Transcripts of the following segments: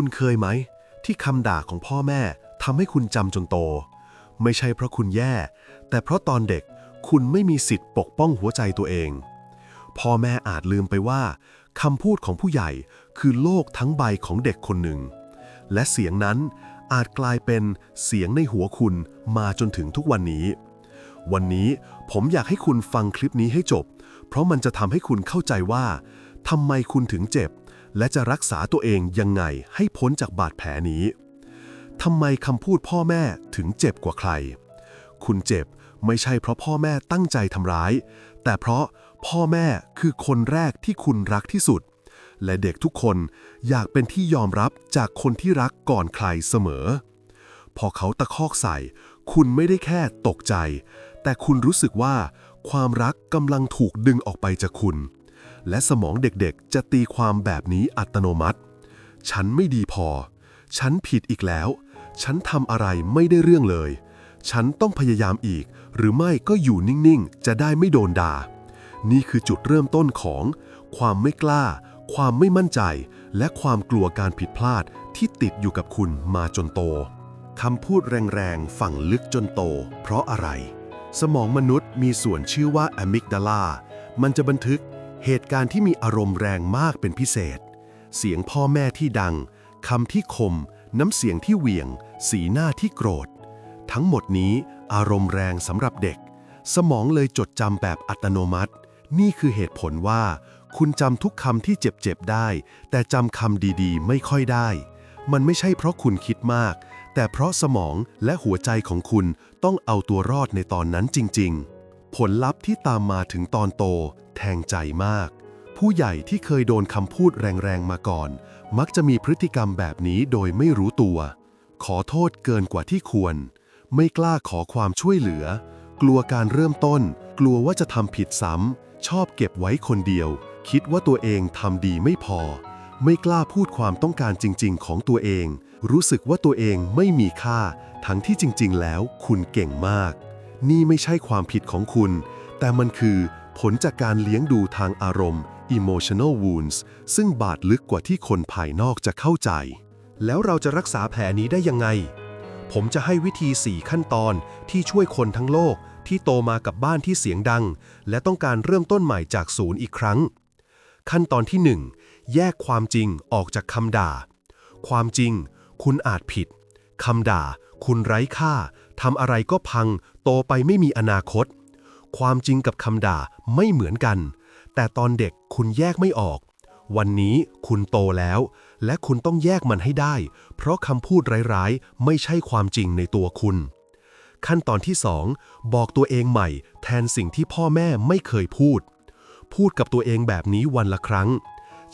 คุณเคยไหม ที่คำด่าของพ่อแม่ทำให้คุณจำจนโต ไม่ใช่เพราะคุณแย่ แต่เพราะตอนเด็กคุณไม่มีสิทธิ์ปกป้องหัวใจตัวเอง พ่อแม่อาจลืมไปว่าคำพูดของผู้ใหญ่คือโลกทั้งใบของเด็กคนหนึ่ง และเสียงนั้นอาจกลายเป็นเสียงในหัวคุณมาจนถึงทุกวันนี้ วันนี้ผมอยากให้คุณฟังคลิปนี้ให้จบ เพราะมันจะทำให้คุณเข้าใจว่าทำไมคุณถึงเจ็บ และจะรักษาตัวเองยังไงให้พ้นจากบาดแผลนี้ทำไมคำพูดพ่อแม่ถึงเจ็บกว่าใคร คุณเจ็บไม่ใช่เพราะพ่อแม่ตั้งใจทำร้าย แต่เพราะพ่อแม่คือคนแรกที่คุณรักที่สุด และเด็กทุกคนอยากเป็นที่ยอมรับจากคนที่รักก่อนใครเสมอ พอเขาตะคอกใส่ คุณไม่ได้แค่ตกใจ แต่คุณรู้สึกว่าความรักกำลังถูกดึงออกไปจากคุณ และสมองเด็กๆ จะตีความแบบนี้อัตโนมัติ ฉันไม่ดีพอ ฉันผิดอีกแล้ว ฉันทำอะไรไม่ได้เรื่องเลย ฉันต้องพยายามอีก หรือไม่ก็อยู่นิ่งๆ จะได้ไม่โดนด่า นี่คือจุดเริ่มต้นของ ความไม่กล้า ความไม่มั่นใจ และความกลัวการผิดพลาดที่ติดอยู่กับคุณมาจนโตคำพูดแรงๆ ฝังลึกจนโต เพราะอะไร สมองมนุษย์มีส่วนชื่อว่าอะมิกดาลา มันจะบันทึก เหตุการณ์ที่มีอารมณ์แรงมากเป็นพิเศษ เสียงพ่อแม่ที่ดังคำที่คม น้ำเสียงที่เหวี่ยง สีหน้าที่โกรธ ทั้งหมดนี้อารมณ์แรงสำหรับเด็ก สมองเลยจดจำแบบอัตโนมัติ นี่คือเหตุผลว่า คุณจำทุกคำที่เจ็บๆได้ แต่จำคำดีๆ ไม่ค่อยได้ มันไม่ใช่เพราะคุณคิดมาก แต่เพราะสมองและหัวใจของคุณต้องเอาตัวรอดในตอนนั้นจริง ๆ ผลลัพธ์ที่ตามมาถึงตอนโต แทงใจมาก ผู้ใหญ่ที่เคยโดนคำพูดแรงๆมาก่อน มักจะมีพฤติกรรมแบบนี้โดยไม่รู้ตัว ขอโทษเกินกว่าที่ควร ไม่กล้าขอความช่วยเหลือ กลัวการเริ่มต้น กลัวว่าจะทำผิดซ้ำชอบเก็บไว้คนเดียว คิดว่าตัวเองทำดีไม่พอ ไม่กล้าพูดความต้องการจริง ๆ ของตัวเอง รู้สึกว่าตัวเองไม่มีค่า ทั้งที่จริง ๆ แล้วคุณเก่งมาก นี่ไม่ใช่ความผิดของคุณ แต่มันคือผลจากการเลี้ยงดูทางอารมณ์ emotional wounds ซึ่งบาดลึกกว่าที่คนภายนอกจะเข้าใจ แล้วเราจะรักษาแผลนี้ได้ยังไง ผมจะให้วิธี 4 ขั้นตอนที่ช่วยคนทั้งโลกที่โตมากับบ้านที่เสียงดัง และต้องการเริ่มต้นใหม่จากศูนย์อีกครั้ง ขั้นตอนที่ 1 แยกความจริงออกจากคำด่า ความจริง คุณอาจผิดคำด่า คุณไร้ค่า ทำอะไรก็พัง โตไปไม่มีอนาคต ความจริงกับคำด่าไม่เหมือนกัน แต่ตอนเด็กคุณแยกไม่ออก วันนี้คุณโตแล้ว และคุณต้องแยกมันให้ได้ เพราะคำพูดร้ายๆ ไม่ใช่ความจริงในตัวคุณ ขั้นตอนที่ 2 บอกตัวเองใหม่ แทนสิ่งที่พ่อแม่ไม่เคยพูด พูดกับตัวเองแบบนี้วันละครั้ง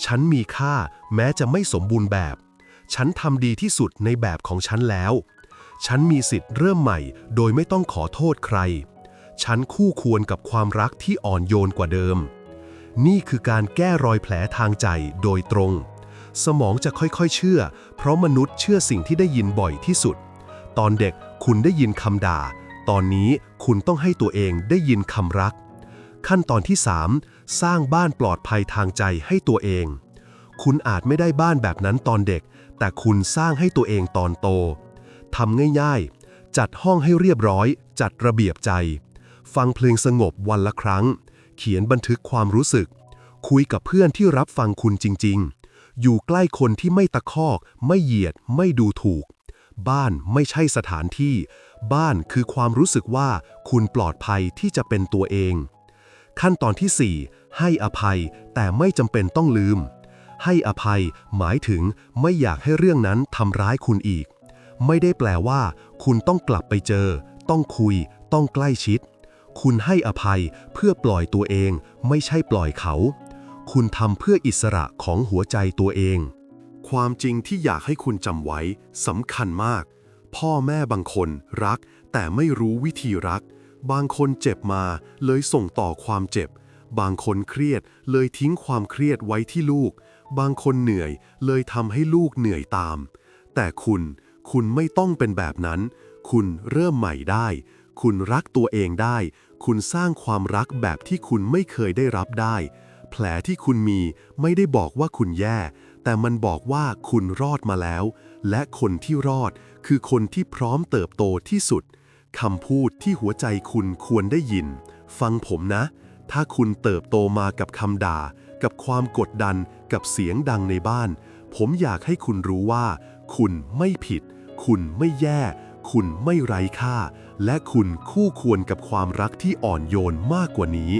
ฉันมีค่าแม้จะไม่สมบูรณ์แบบ ฉันทำดีที่สุดในแบบของฉันแล้ว ฉันมีสิทธิ์เริ่มใหม่ โดยไม่ต้องขอโทษใคร ฉันคู่ควรกับความรักที่อ่อนโยนกว่าเดิม นี่คือการแก้รอยแผลทางใจโดยตรง สมองจะค่อยๆเชื่อ เพราะมนุษย์เชื่อสิ่งที่ได้ยินบ่อยที่สุด ตอนเด็กคุณได้ยินคำด่า ตอนนี้คุณต้องให้ตัวเองได้ยินคำรัก ขั้นตอนที่ 3 สร้างบ้านปลอดภัยทางใจให้ตัวเอง คุณอาจไม่ได้บ้านแบบนั้นตอนเด็ก แต่คุณสร้างให้ตัวเองตอนโต ทำง่ายๆ จัดห้องให้เรียบร้อย จัดระเบียบใจ ฟังเพลงสงบวันละครั้ง เขียนบันทึกความรู้สึก คุยกับเพื่อนที่รับฟังคุณจริง ๆ อยู่ใกล้คนที่ไม่ตะคอก ไม่เหยียด ไม่ดูถูก บ้านไม่ใช่สถานที่ บ้านคือความรู้สึกว่าคุณปลอดภัยที่จะเป็นตัวเอง ขั้นตอนที่ 4 ให้อภัยแต่ไม่จำเป็นต้องลืมให้อภัยหมายถึงไม่อยากให้เรื่องนั้นทำร้ายคุณอีก ไม่ได้แปลว่า คุณต้องกลับไปเจอ ต้องคุย ต้องใกล้ชิด คุณให้อภัยเพื่อปล่อยตัวเอง ไม่ใช่ปล่อยเขา คุณทำเพื่ออิสระของหัวใจตัวเอง ความจริงที่อยากให้คุณจำไว้สำคัญมาก พ่อแม่บางคนรัก แต่ไม่รู้วิธีรัก บางคนเจ็บมาเลยส่งต่อความเจ็บ บางคนเครียดเลยทิ้งความเครียดไว้ที่ลูก บางคนเหนื่อยเลยทำให้ลูกเหนื่อยตาม แต่คุณ คุณไม่ต้องเป็นแบบนั้น คุณเริ่มใหม่ได้ คุณรักตัวเองได้ คุณสร้างความรักแบบที่คุณไม่เคยได้รับได้ แผลที่คุณมีไม่ได้บอกว่าคุณแย่ แต่มันบอกว่าคุณรอดมาแล้ว และคนที่รอดคือคนที่พร้อมเติบโตที่สุดคำพูดที่หัวใจคุณควรได้ยิน ฟังผมนะ ถ้าคุณเติบโตมากับคำด่า กับความกดดัน กับเสียงดังในบ้าน ผมอยากให้คุณรู้ว่า คุณไม่ผิด คุณไม่แย่ คุณไม่ไร้ค่า และคุณคู่ควรกับความรักที่อ่อนโยนมากกว่านี้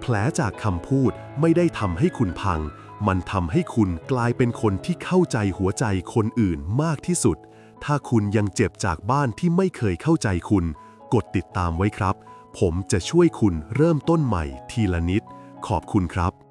แผลจากคำพูดไม่ได้ทำให้คุณพัง มันทำให้คุณกลายเป็นคนที่เข้าใจหัวใจคนอื่นมากที่สุด ถ้าคุณยังเจ็บจากบ้านที่ไม่เคยเข้าใจคุณ กดติดตามไว้ครับ ผมจะช่วยคุณเริ่มต้นใหม่ทีละนิด ขอบคุณครับ